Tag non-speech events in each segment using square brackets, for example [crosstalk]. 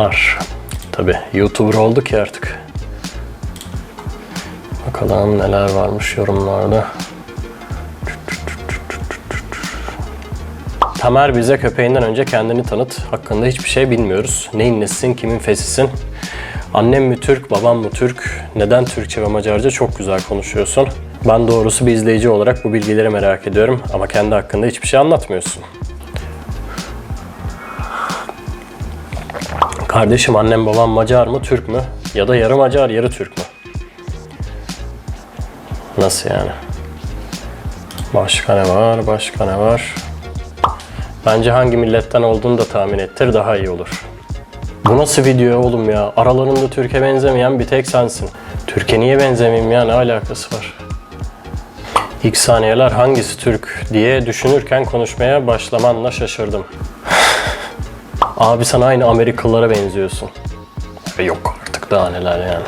Reklamlar. Tabi YouTuber olduk ya artık. Bakalım neler varmış yorumlarda. Tamer bize köpeğinden önce kendini tanıt. Hakkında hiçbir şey bilmiyoruz. Neyin nesisin, kimin fesisin? Annem mi Türk, babam mı Türk? Neden Türkçe ve Macarca çok güzel konuşuyorsun? Ben doğrusu bir izleyici olarak bu bilgileri merak ediyorum ama kendi hakkında hiçbir şey anlatmıyorsun. Kardeşim annem babam Macar mı Türk mü? Ya da yarı Macar yarı Türk mü? Nasıl yani? Başka ne var? Başka ne var? Bence hangi milletten olduğunu da tahmin ettir daha iyi olur. Bu nasıl video oğlum ya? Aralarında Türkiye benzemeyen bir tek sensin. Türkiye niye benzemeyeyim ya? Ne alakası var? İlk saniyeler hangisi Türk diye düşünürken konuşmaya başlamanla şaşırdım. Abi sen aynı Amerikalılara benziyorsun. E, Yok artık daha neler yani.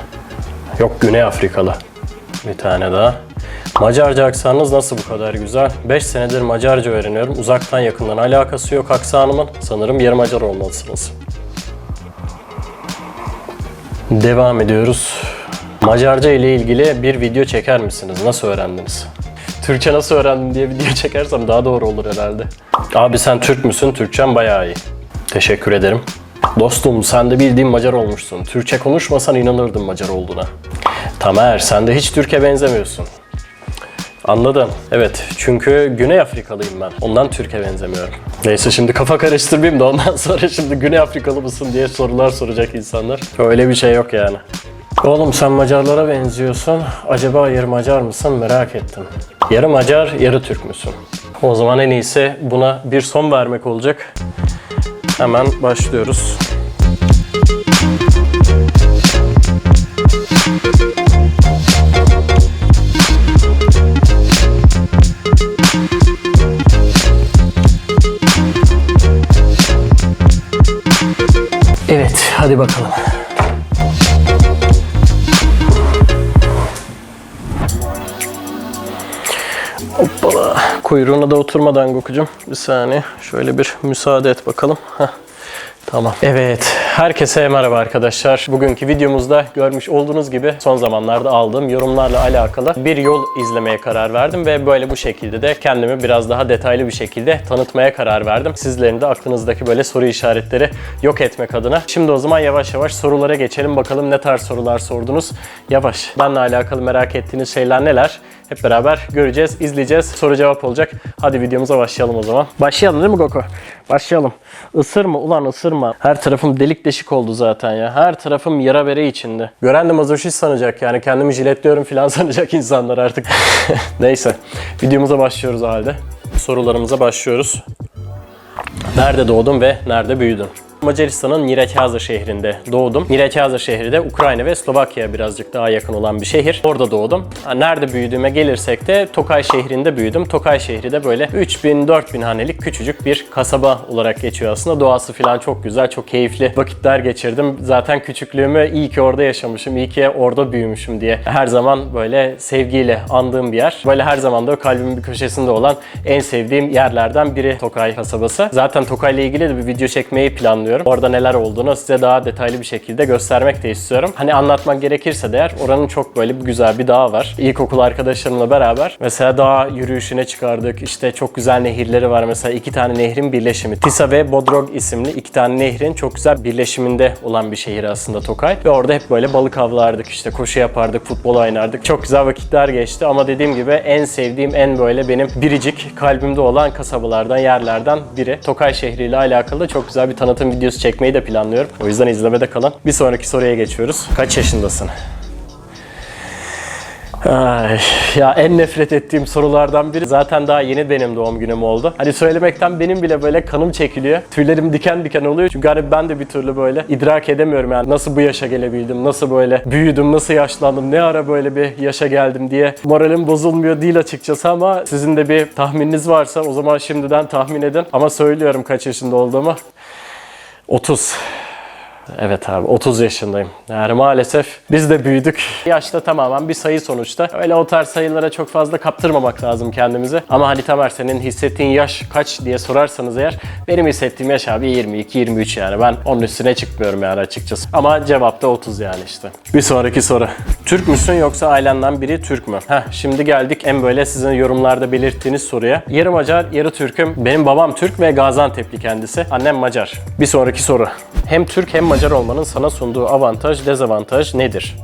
Yok Güney Afrikalı. Bir tane daha. Macarca aksanınız nasıl bu kadar güzel? 5 senedir Macarca öğreniyorum. Uzaktan yakından alakası yok aksanımın. Sanırım yarı Macar olmalısınız. Devam ediyoruz. Macarca ile ilgili bir video çeker misiniz? Nasıl öğrendiniz? Türkçe nasıl öğrendim diye video çekersem daha doğru olur herhalde. Abi sen Türk müsün? Türkçen bayağı iyi. Teşekkür ederim. Dostum sen de bildiğin Macar olmuşsun. Türkçe konuşmasan inanırdım Macar olduğuna. Tamer sen de hiç Türkiye benzemiyorsun. Anladım. Evet çünkü Güney Afrikalıyım ben. Ondan Türkiye benzemiyorum. Neyse şimdi kafa karıştırmayayım da ondan [laughs] sonra şimdi Güney Afrikalı mısın diye sorular soracak insanlar. Öyle bir şey yok yani. Oğlum sen Macarlara benziyorsun. Acaba yarı Macar mısın merak ettim. Yarı Macar, yarı Türk müsün? O zaman en iyisi buna bir son vermek olacak. Hemen başlıyoruz. Evet, hadi bakalım. Kuyruğuna da oturmadan Gokucum. Bir saniye. Şöyle bir müsaade et bakalım. Heh. Tamam. Evet. Herkese merhaba arkadaşlar. Bugünkü videomuzda görmüş olduğunuz gibi son zamanlarda aldığım yorumlarla alakalı bir yol izlemeye karar verdim ve böyle bu şekilde de kendimi biraz daha detaylı bir şekilde tanıtmaya karar verdim. Sizlerin de aklınızdaki böyle soru işaretleri yok etmek adına. Şimdi o zaman yavaş yavaş sorulara geçelim. Bakalım ne tarz sorular sordunuz. Yavaş. Benle alakalı merak ettiğiniz şeyler neler? Hep beraber göreceğiz, izleyeceğiz. Soru cevap olacak. Hadi videomuza başlayalım o zaman. Başlayalım değil mi Goko? Başlayalım. Isırma ulan ısırma. Her tarafım delik deşik oldu zaten ya. Her tarafım yara bere içinde. Gören de mazoşist sanacak yani. Kendimi jiletliyorum falan [laughs] sanacak insanlar artık. [laughs] Neyse. Videomuza başlıyoruz o halde. Sorularımıza başlıyoruz. Nerede doğdun ve nerede büyüdün? Macaristan'ın Nyíregyháza şehrinde doğdum. Nyíregyháza şehri de Ukrayna ve Slovakya'ya birazcık daha yakın olan bir şehir. Orada doğdum. Nerede büyüdüğüme gelirsek de Tokay şehrinde büyüdüm. Tokay şehri de böyle 3000-4000 hanelik küçücük bir kasaba olarak geçiyor aslında. Doğası falan çok güzel, çok keyifli vakitler geçirdim. Zaten küçüklüğümü iyi ki orada yaşamışım, iyi ki orada büyümüşüm diye her zaman böyle sevgiyle andığım bir yer. Böyle her zaman da kalbimin bir köşesinde olan en sevdiğim yerlerden biri Tokay kasabası. Zaten Tokay ile ilgili de bir video çekmeyi planlıyorum. Orada neler olduğunu size daha detaylı bir şekilde göstermek de istiyorum. Hani anlatmak gerekirse de eğer oranın çok böyle güzel bir dağı var. İlkokul arkadaşlarımla beraber mesela dağ yürüyüşüne çıkardık. İşte çok güzel nehirleri var. Mesela iki tane nehrin birleşimi. Tisa ve Bodrog isimli iki tane nehrin çok güzel birleşiminde olan bir şehir aslında Tokay. Ve orada hep böyle balık avlardık işte koşu yapardık, futbol oynardık. Çok güzel vakitler geçti ama dediğim gibi en sevdiğim, en böyle benim biricik kalbimde olan kasabalardan, yerlerden biri. Tokay şehriyle alakalı da çok güzel bir tanıtım videosu çekmeyi de planlıyorum. O yüzden izlemede kalın. Bir sonraki soruya geçiyoruz. Kaç yaşındasın? Ay, ya en nefret ettiğim sorulardan biri zaten daha yeni benim doğum günüm oldu. Hani söylemekten benim bile böyle kanım çekiliyor. Tüylerim diken diken oluyor. Çünkü hani ben de bir türlü böyle idrak edemiyorum yani nasıl bu yaşa gelebildim, nasıl böyle büyüdüm, nasıl yaşlandım, ne ara böyle bir yaşa geldim diye. Moralim bozulmuyor değil açıkçası ama sizin de bir tahmininiz varsa o zaman şimdiden tahmin edin. Ama söylüyorum kaç yaşında olduğumu. 30. Evet abi 30 yaşındayım. Yani maalesef biz de büyüdük. Yaşta tamamen bir sayı sonuçta. Öyle o tarz sayılara çok fazla kaptırmamak lazım kendimizi. Ama hani Tamer senin hissettiğin yaş kaç diye sorarsanız eğer benim hissettiğim yaş abi 22-23 yani. Ben onun üstüne çıkmıyorum yani açıkçası. Ama cevap da 30 yani işte. Bir sonraki soru. Türk müsün yoksa ailenden biri Türk mü? Heh şimdi geldik en böyle sizin yorumlarda belirttiğiniz soruya. Yarı Macar, yarı Türk'üm. Benim babam Türk ve Gaziantep'li kendisi. Annem Macar. Bir sonraki soru. Hem Türk hem Macar olmanın sana sunduğu avantaj, dezavantaj nedir?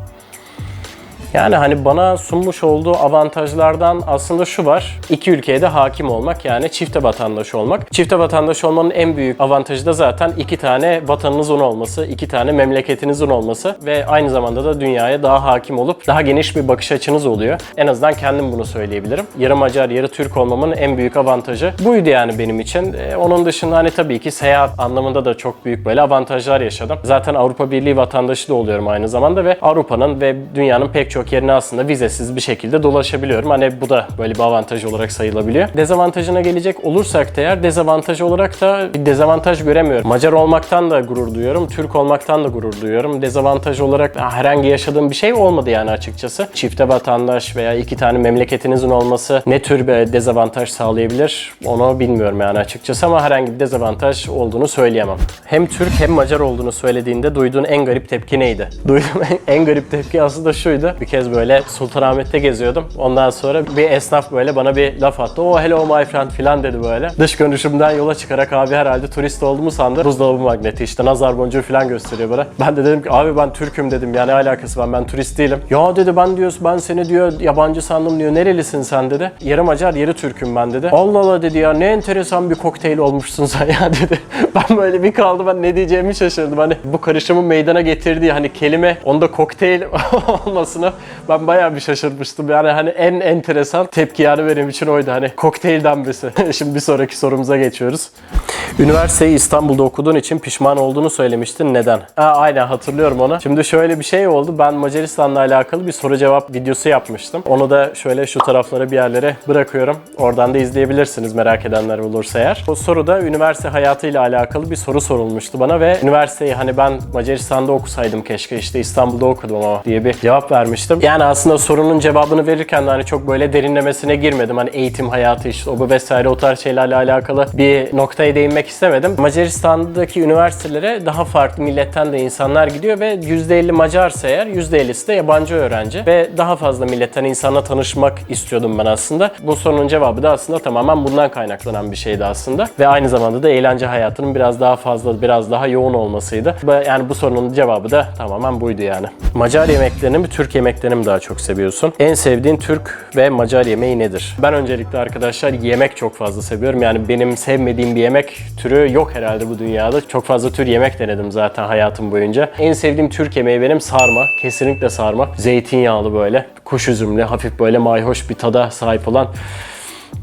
Yani hani bana sunmuş olduğu avantajlardan aslında şu var. İki ülkeye de hakim olmak yani çifte vatandaş olmak. Çifte vatandaş olmanın en büyük avantajı da zaten iki tane vatanınızın olması, iki tane memleketinizin olması ve aynı zamanda da dünyaya daha hakim olup daha geniş bir bakış açınız oluyor. En azından kendim bunu söyleyebilirim. Yarı Macar, yarı Türk olmamın en büyük avantajı buydu yani benim için. Ee, onun dışında hani tabii ki seyahat anlamında da çok büyük böyle avantajlar yaşadım. Zaten Avrupa Birliği vatandaşı da oluyorum aynı zamanda ve Avrupa'nın ve dünyanın pek çok yerine aslında vizesiz bir şekilde dolaşabiliyorum. Hani bu da böyle bir avantaj olarak sayılabiliyor. Dezavantajına gelecek olursak da eğer dezavantaj olarak da bir dezavantaj göremiyorum. Macar olmaktan da gurur duyuyorum. Türk olmaktan da gurur duyuyorum. Dezavantaj olarak herhangi yaşadığım bir şey olmadı yani açıkçası. Çifte vatandaş veya iki tane memleketinizin olması ne tür bir dezavantaj sağlayabilir onu bilmiyorum yani açıkçası ama herhangi bir dezavantaj olduğunu söyleyemem. Hem Türk hem Macar olduğunu söylediğinde duyduğun en garip tepki neydi? Duyduğum en garip tepki aslında şuydu. Bir kez böyle Sultanahmet'te geziyordum. Ondan sonra bir esnaf böyle bana bir laf attı. Oh hello my friend filan dedi böyle. Dış görünüşümden yola çıkarak abi herhalde turist olduğumu sandı. Buzdolabı magneti işte nazar boncuğu filan gösteriyor bana. Ben de dedim ki abi ben Türk'üm dedim yani alakası var ben turist değilim. Ya dedi ben diyor ben seni diyor yabancı sandım diyor nerelisin sen dedi. Yarı Macar yarı Türk'üm ben dedi. Allah Allah dedi ya ne enteresan bir kokteyl olmuşsun sen ya [laughs] dedi. Ben böyle bir kaldım ben ne diyeceğimi şaşırdım. Hani bu karışımın meydana getirdiği hani kelime onda kokteyl [laughs] olmasını ben bayağı bir şaşırmıştım. Yani hani en enteresan tepki yani benim için oydu. Hani kokteyl dambesi. [laughs] Şimdi bir sonraki sorumuza geçiyoruz. Üniversiteyi İstanbul'da okuduğun için pişman olduğunu söylemiştin. Neden? Aa, aynen hatırlıyorum onu. Şimdi şöyle bir şey oldu. Ben Macaristan'la alakalı bir soru cevap videosu yapmıştım. Onu da şöyle şu taraflara bir yerlere bırakıyorum. Oradan da izleyebilirsiniz merak edenler olursa eğer. O soruda üniversite hayatıyla alakalı bir soru sorulmuştu bana ve üniversiteyi hani ben Macaristan'da okusaydım keşke işte İstanbul'da okudum ama diye bir cevap vermiştim. Yani aslında sorunun cevabını verirken de hani çok böyle derinlemesine girmedim. Hani eğitim hayatı işte o bu vesaire o tarz şeylerle alakalı bir noktaya değinmek istemedim. Macaristan'daki üniversitelere daha farklı milletten de insanlar gidiyor ve %50 Macarsa eğer %50'si de yabancı öğrenci ve daha fazla milletten insanla tanışmak istiyordum ben aslında. Bu sorunun cevabı da aslında tamamen bundan kaynaklanan bir şeydi aslında ve aynı zamanda da eğlence hayatının biraz daha fazla, biraz daha yoğun olmasıydı. Yani bu sorunun cevabı da tamamen buydu yani. Macar yemeklerini mi, Türk yemeklerini mi daha çok seviyorsun? En sevdiğin Türk ve Macar yemeği nedir? Ben öncelikle arkadaşlar yemek çok fazla seviyorum. Yani benim sevmediğim bir yemek türü yok herhalde bu dünyada. Çok fazla tür yemek denedim zaten hayatım boyunca. En sevdiğim Türk yemeği benim sarma. Kesinlikle sarma. Zeytinyağlı böyle, kuş üzümlü, hafif böyle mayhoş bir tada sahip olan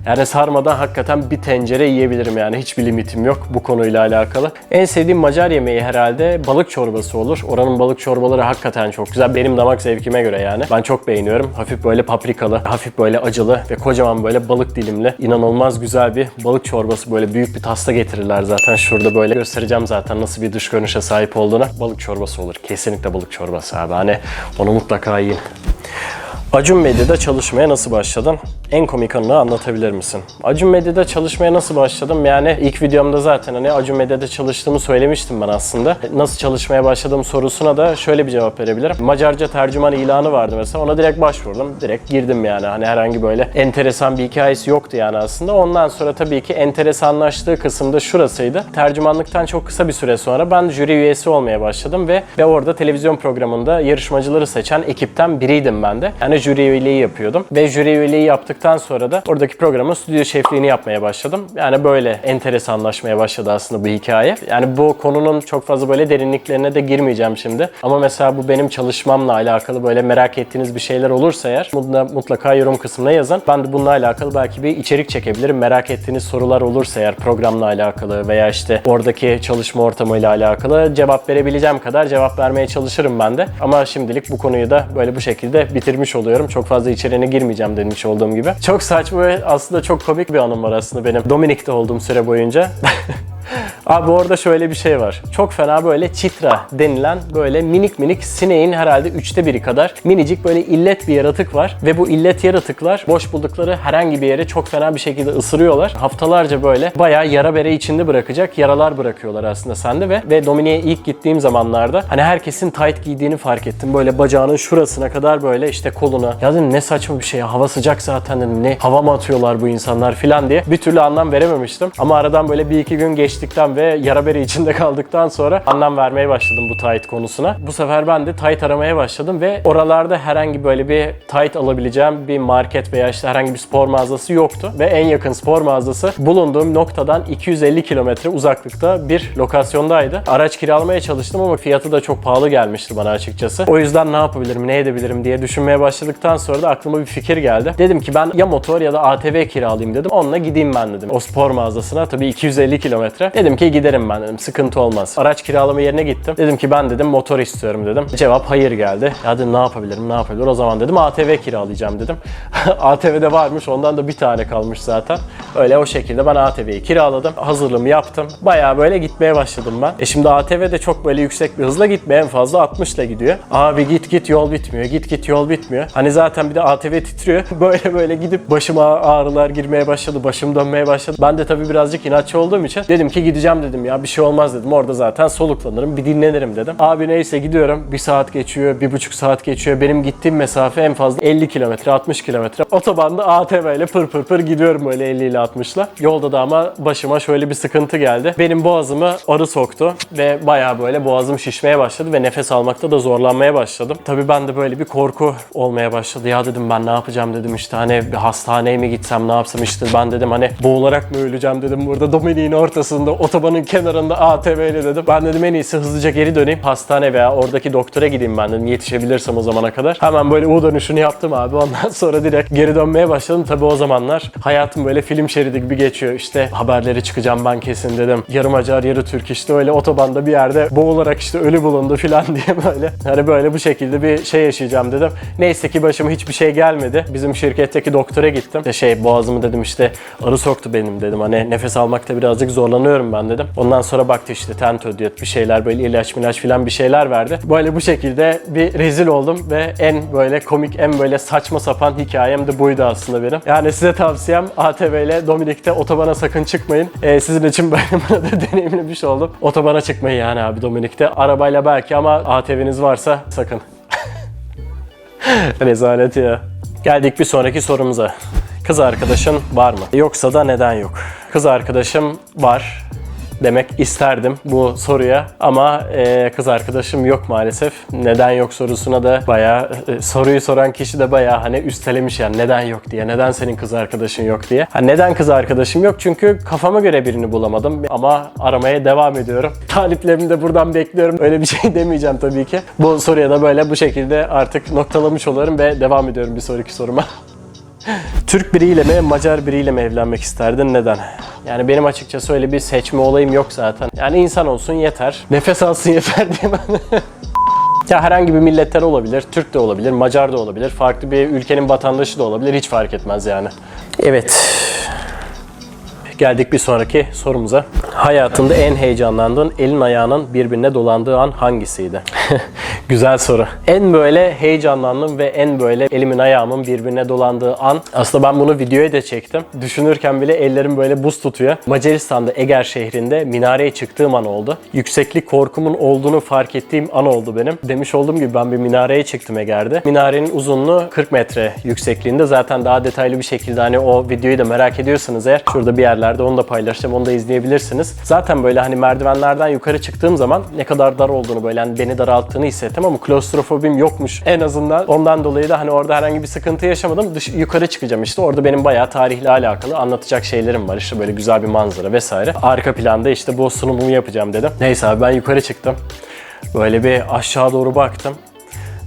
yani sarmadan hakikaten bir tencere yiyebilirim yani hiçbir limitim yok bu konuyla alakalı. En sevdiğim Macar yemeği herhalde balık çorbası olur. Oranın balık çorbaları hakikaten çok güzel. Benim damak zevkime göre yani. Ben çok beğeniyorum. Hafif böyle paprikalı, hafif böyle acılı ve kocaman böyle balık dilimli. İnanılmaz güzel bir balık çorbası böyle büyük bir tasta getirirler zaten. Şurada böyle göstereceğim zaten nasıl bir dış görünüşe sahip olduğunu. Balık çorbası olur. Kesinlikle balık çorbası abi. Hani onu mutlaka yiyin. Acun Medya'da çalışmaya nasıl başladın? En komik anını anlatabilir misin? Acun Medya'da çalışmaya nasıl başladım? Yani ilk videomda zaten hani Acun Medya'da çalıştığımı söylemiştim ben aslında. Nasıl çalışmaya başladım sorusuna da şöyle bir cevap verebilirim. Macarca tercüman ilanı vardı mesela. Ona direkt başvurdum. Direkt girdim yani. Hani herhangi böyle enteresan bir hikayesi yoktu yani aslında. Ondan sonra tabii ki enteresanlaştığı kısımda şurasıydı. Tercümanlıktan çok kısa bir süre sonra ben jüri üyesi olmaya başladım ve ve orada televizyon programında yarışmacıları seçen ekipten biriydim ben de. Yani jüri üyeliği yapıyordum. Ve jüri üyeliği yaptıktan sonra da oradaki programın stüdyo şefliğini yapmaya başladım. Yani böyle enteresanlaşmaya başladı aslında bu hikaye. Yani bu konunun çok fazla böyle derinliklerine de girmeyeceğim şimdi. Ama mesela bu benim çalışmamla alakalı böyle merak ettiğiniz bir şeyler olursa eğer mutlaka yorum kısmına yazın. Ben de bununla alakalı belki bir içerik çekebilirim. Merak ettiğiniz sorular olursa eğer programla alakalı veya işte oradaki çalışma ortamıyla alakalı cevap verebileceğim kadar cevap vermeye çalışırım ben de. Ama şimdilik bu konuyu da böyle bu şekilde bitirmiş oluyorum. Çok fazla içeriğine girmeyeceğim demiş olduğum gibi. Çok saçma ve aslında çok komik bir anım var aslında benim Dominik'te olduğum süre boyunca. [laughs] Abi orada şöyle bir şey var. Çok fena böyle çitra denilen böyle minik minik sineğin herhalde üçte biri kadar minicik böyle illet bir yaratık var. Ve bu illet yaratıklar boş buldukları herhangi bir yere çok fena bir şekilde ısırıyorlar. Haftalarca böyle bayağı yara bere içinde bırakacak yaralar bırakıyorlar aslında sende ve ve Dominik'e ilk gittiğim zamanlarda hani herkesin tight giydiğini fark ettim. Böyle bacağının şurasına kadar böyle işte koluna. Ya dedim ne saçma bir şey ya. Hava sıcak zaten dedim. Ne hava mı atıyorlar bu insanlar filan diye. Bir türlü anlam verememiştim. Ama aradan böyle bir iki gün geçtikten ve yara bere içinde kaldıktan sonra anlam vermeye başladım bu tight konusuna. Bu sefer ben de tight aramaya başladım ve oralarda herhangi böyle bir tight alabileceğim bir market veya işte herhangi bir spor mağazası yoktu. Ve en yakın spor mağazası bulunduğum noktadan 250 kilometre uzaklıkta bir lokasyondaydı. Araç kiralamaya çalıştım ama fiyatı da çok pahalı gelmişti bana açıkçası. O yüzden ne yapabilirim, ne edebilirim diye düşünmeye başladıktan sonra da aklıma bir fikir geldi. Dedim ki ben ya motor ya da ATV kiralayayım dedim. Onunla gideyim ben dedim. O spor mağazasına tabii 250 kilometre. Dedim ki giderim ben dedim. Sıkıntı olmaz. Araç kiralama yerine gittim. Dedim ki ben dedim motor istiyorum dedim. Cevap hayır geldi. Ya dedim ne yapabilirim, ne yapabilirim? O zaman dedim ATV kiralayacağım dedim. [laughs] ATV'de varmış. Ondan da bir tane kalmış zaten. Öyle o şekilde ben ATV'yi kiraladım. Hazırlığımı yaptım. Bayağı böyle gitmeye başladım ben. E şimdi ATV de çok böyle yüksek bir hızla gitmiyor. En fazla 60 ile gidiyor. Abi git git yol bitmiyor. Git git yol bitmiyor. Hani zaten bir de ATV titriyor. [laughs] Böyle böyle gidip başıma ağrılar girmeye başladı. Başım dönmeye başladı. Ben de tabii birazcık inatçı olduğum için dedim ki gideceğim dedim ya bir şey olmaz dedim. Orada zaten soluklanırım bir dinlenirim dedim. Abi neyse gidiyorum. Bir saat geçiyor, bir buçuk saat geçiyor. Benim gittiğim mesafe en fazla 50 kilometre, 60 kilometre. Otobanda ATV ile pır pır pır gidiyorum böyle 50 ile 60'la. Yolda da ama başıma şöyle bir sıkıntı geldi. Benim boğazımı arı soktu ve bayağı böyle boğazım şişmeye başladı ve nefes almakta da zorlanmaya başladım. Tabii ben de böyle bir korku olmaya başladı. Ya dedim ben ne yapacağım dedim işte hani bir hastaneye mi gitsem ne yapsam işte ben dedim hani boğularak mı öleceğim dedim burada Dominik'in ortasında otobanın kenarında ATV ile dedim. Ben dedim en iyisi hızlıca geri döneyim hastane veya oradaki doktora gideyim ben dedim yetişebilirsem o zamana kadar. Hemen böyle U dönüşünü yaptım abi ondan [laughs] sonra direkt geri dönmeye başladım. Tabii o zamanlar hayatım böyle film şeridi gibi geçiyor. İşte haberleri çıkacağım ben kesin dedim. Yarım acar yarı Türk işte öyle otobanda bir yerde boğularak işte ölü bulundu falan [laughs] diye böyle. Hani böyle bu şekilde bir şey yaşayacağım dedim. Neyse ki başıma hiçbir şey gelmedi. Bizim şirketteki doktora gittim. İşte şey boğazımı dedim işte arı soktu benim dedim. Hani nefes almakta birazcık zorlanıyorum ben dedim. Ondan sonra baktı işte tent ödüyot bir şeyler böyle ilaç milaç falan bir şeyler verdi. Böyle bu şekilde bir rezil oldum ve en böyle komik en böyle saçma sapan hikayem de buydu aslında benim. Yani size tavsiyem ATV ile Dominik'te otobana sakın çıkmayın. Ee, sizin için [laughs] böyle bunu da deneyimlemiş oldum. Otobana çıkmayın yani abi Dominik'te. Arabayla belki ama ATV'niz varsa sakın. [laughs] Rezalet ya. Geldik bir sonraki sorumuza. Kız arkadaşın var mı? Yoksa da neden yok? Kız arkadaşım var demek isterdim bu soruya ama e, kız arkadaşım yok maalesef. Neden yok sorusuna da bayağı e, soruyu soran kişi de bayağı hani üstelemiş yani neden yok diye. Neden senin kız arkadaşın yok diye. Ha, neden kız arkadaşım yok? Çünkü kafama göre birini bulamadım ama aramaya devam ediyorum. [laughs] Taliplerimi de buradan bekliyorum. Öyle bir şey [laughs] demeyeceğim tabii ki. Bu soruya da böyle bu şekilde artık noktalamış olurum ve devam ediyorum bir sonraki soruma. [laughs] Türk biriyle mi, Macar biriyle mi evlenmek isterdin? Neden? Yani benim açıkçası öyle bir seçme olayım yok zaten. Yani insan olsun yeter. Nefes alsın yeter diye ben... [laughs] Ya herhangi bir milletten olabilir, Türk de olabilir, Macar da olabilir, farklı bir ülkenin vatandaşı da olabilir, hiç fark etmez yani. Evet. Geldik bir sonraki sorumuza. Hayatında en heyecanlandığın, elin ayağının birbirine dolandığı an hangisiydi? [laughs] Güzel soru. En böyle heyecanlandığım ve en böyle elimin ayağımın birbirine dolandığı an. Aslında ben bunu videoya da çektim. Düşünürken bile ellerim böyle buz tutuyor. Macaristan'da Eger şehrinde minareye çıktığım an oldu. Yükseklik korkumun olduğunu fark ettiğim an oldu benim. Demiş olduğum gibi ben bir minareye çıktım Eger'de. Minarenin uzunluğu 40 metre yüksekliğinde. Zaten daha detaylı bir şekilde hani o videoyu da merak ediyorsanız eğer şurada bir yerlerde onu da paylaşacağım. Onu da izleyebilirsiniz. Zaten böyle hani merdivenlerden yukarı çıktığım zaman ne kadar dar olduğunu böyle hani beni daralttığını hissettim ama klostrofobim yokmuş en azından. Ondan dolayı da hani orada herhangi bir sıkıntı yaşamadım. Dış, yukarı çıkacağım işte. Orada benim bayağı tarihle alakalı anlatacak şeylerim var. İşte böyle güzel bir manzara vesaire. Arka planda işte bu sunumumu yapacağım dedim. Neyse abi ben yukarı çıktım. Böyle bir aşağı doğru baktım.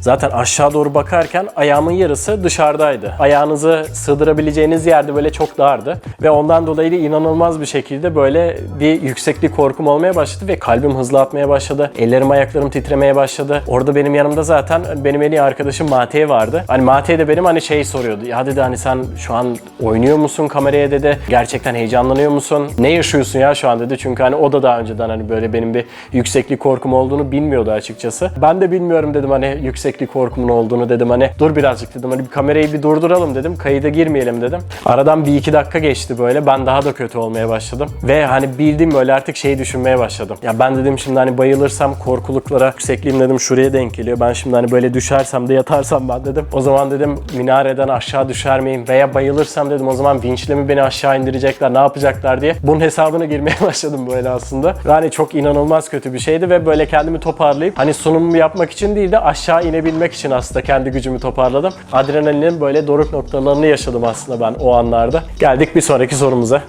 Zaten aşağı doğru bakarken ayağımın yarısı dışarıdaydı. Ayağınızı sığdırabileceğiniz yerde böyle çok dardı. Ve ondan dolayı da inanılmaz bir şekilde böyle bir yükseklik korkum olmaya başladı ve kalbim hızlı atmaya başladı. Ellerim ayaklarım titremeye başladı. Orada benim yanımda zaten benim en iyi arkadaşım Mate vardı. Hani Mate de benim hani şey soruyordu. Ya dedi hani sen şu an oynuyor musun kameraya dedi. Gerçekten heyecanlanıyor musun? Ne yaşıyorsun ya şu an dedi. Çünkü hani o da daha önceden hani böyle benim bir yükseklik korkum olduğunu bilmiyordu açıkçası. Ben de bilmiyorum dedim hani yükseklik korkumun olduğunu dedim hani dur birazcık dedim hani bir kamerayı bir durduralım dedim. Kayıda girmeyelim dedim. Aradan bir iki dakika geçti böyle. Ben daha da kötü olmaya başladım. Ve hani bildim böyle artık şeyi düşünmeye başladım. Ya ben dedim şimdi hani bayılırsam korkuluklara yüksekliğim dedim şuraya denk geliyor. Ben şimdi hani böyle düşersem de yatarsam ben dedim. O zaman dedim minareden aşağı düşer miyim? Veya bayılırsam dedim o zaman vinçle mi beni aşağı indirecekler? Ne yapacaklar diye. Bunun hesabına girmeye [laughs] başladım böyle aslında. Yani çok inanılmaz kötü bir şeydi ve böyle kendimi toparlayıp hani sunumumu yapmak için değil de aşağı inebilmek için aslında kendi gücümü toparladım. Adrenalinin böyle doruk noktalarını yaşadım aslında ben o anlarda. Geldik bir sonraki sorumuza.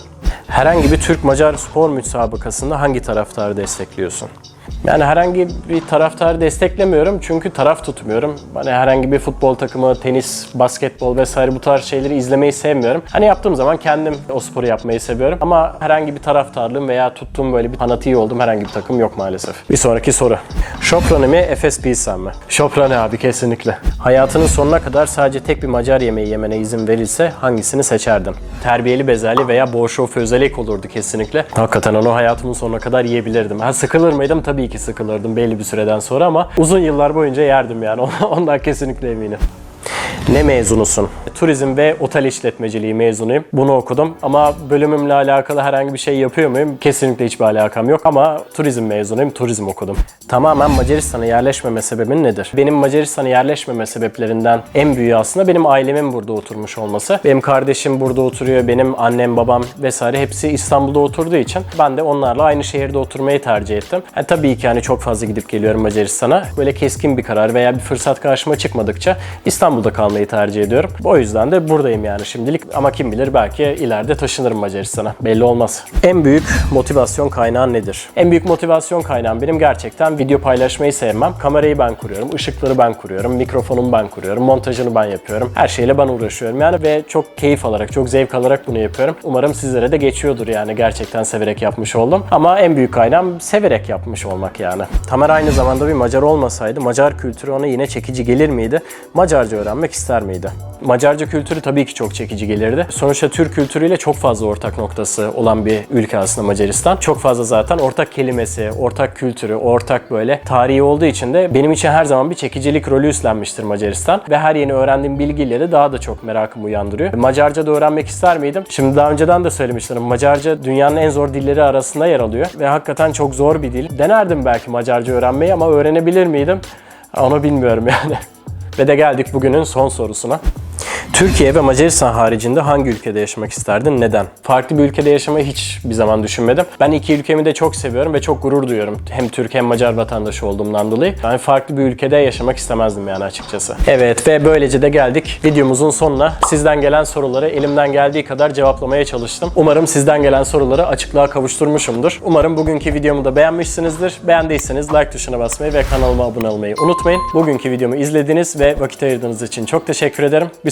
Herhangi bir Türk-Macar spor müsabakasında hangi taraftarı destekliyorsun? Yani herhangi bir taraftarı desteklemiyorum çünkü taraf tutmuyorum. Hani herhangi bir futbol takımı, tenis, basketbol vesaire bu tarz şeyleri izlemeyi sevmiyorum. Hani yaptığım zaman kendim o sporu yapmayı seviyorum. Ama herhangi bir taraftarlığım veya tuttuğum böyle bir fanatiği olduğum herhangi bir takım yok maalesef. Bir sonraki soru. Şoprani mi, Efes Pilsen mi? Şoprani abi kesinlikle. Hayatının sonuna kadar sadece tek bir Macar yemeği yemene izin verilse hangisini seçerdin? Terbiyeli bezelye veya borşof özellik olurdu kesinlikle. Hakikaten onu hayatımın sonuna kadar yiyebilirdim. Ha sıkılır mıydım? Tabii ki sıkılırdım belli bir süreden sonra ama uzun yıllar boyunca yerdim yani. [laughs] Ondan kesinlikle eminim. Ne mezunusun? Turizm ve otel işletmeciliği mezunuyum. Bunu okudum ama bölümümle alakalı herhangi bir şey yapıyor muyum? Kesinlikle hiçbir alakam yok ama turizm mezunuyum, turizm okudum. Tamamen Macaristan'a yerleşmeme sebebin nedir? Benim Macaristan'a yerleşmeme sebeplerinden en büyüğü aslında benim ailemin burada oturmuş olması. Benim kardeşim burada oturuyor, benim annem, babam vesaire hepsi İstanbul'da oturduğu için ben de onlarla aynı şehirde oturmayı tercih ettim. Yani tabii ki hani çok fazla gidip geliyorum Macaristan'a. Böyle keskin bir karar veya bir fırsat karşıma çıkmadıkça İstanbul'da kalmayı tercih ediyorum. O yüzden de buradayım yani şimdilik ama kim bilir belki ileride taşınırım Macaristan'a. Belli olmaz. En büyük motivasyon kaynağın nedir? En büyük motivasyon kaynağım benim gerçekten video paylaşmayı sevmem. Kamerayı ben kuruyorum, ışıkları ben kuruyorum, mikrofonumu ben kuruyorum, montajını ben yapıyorum. Her şeyle ben uğraşıyorum yani ve çok keyif alarak, çok zevk alarak bunu yapıyorum. Umarım sizlere de geçiyordur yani gerçekten severek yapmış oldum. Ama en büyük kaynağım severek yapmış olmak yani. Tamer aynı zamanda bir Macar olmasaydı Macar kültürü ona yine çekici gelir miydi? Macarca öğrenmek ister miydi? Macarca kültürü tabii ki çok çekici gelirdi. Sonuçta Türk kültürüyle çok fazla ortak noktası olan bir ülke aslında Macaristan. Çok fazla zaten ortak kelimesi, ortak kültürü, ortak böyle tarihi olduğu için de benim için her zaman bir çekicilik rolü üstlenmiştir Macaristan. Ve her yeni öğrendiğim bilgiyle de daha da çok merakımı uyandırıyor. Macarca da öğrenmek ister miydim? Şimdi daha önceden de söylemiştim. Macarca dünyanın en zor dilleri arasında yer alıyor. Ve hakikaten çok zor bir dil. Denerdim belki Macarca öğrenmeyi ama öğrenebilir miydim? Onu bilmiyorum yani. [laughs] Ve de geldik bugünün son sorusuna. Türkiye ve Macaristan haricinde hangi ülkede yaşamak isterdin? Neden? Farklı bir ülkede yaşamayı hiç bir zaman düşünmedim. Ben iki ülkemi de çok seviyorum ve çok gurur duyuyorum. Hem Türk hem Macar vatandaşı olduğumdan dolayı. Yani farklı bir ülkede yaşamak istemezdim yani açıkçası. Evet ve böylece de geldik videomuzun sonuna. Sizden gelen soruları elimden geldiği kadar cevaplamaya çalıştım. Umarım sizden gelen soruları açıklığa kavuşturmuşumdur. Umarım bugünkü videomu da beğenmişsinizdir. Beğendiyseniz like tuşuna basmayı ve kanalıma abone olmayı unutmayın. Bugünkü videomu izlediğiniz ve vakit ayırdığınız için çok teşekkür ederim. Bir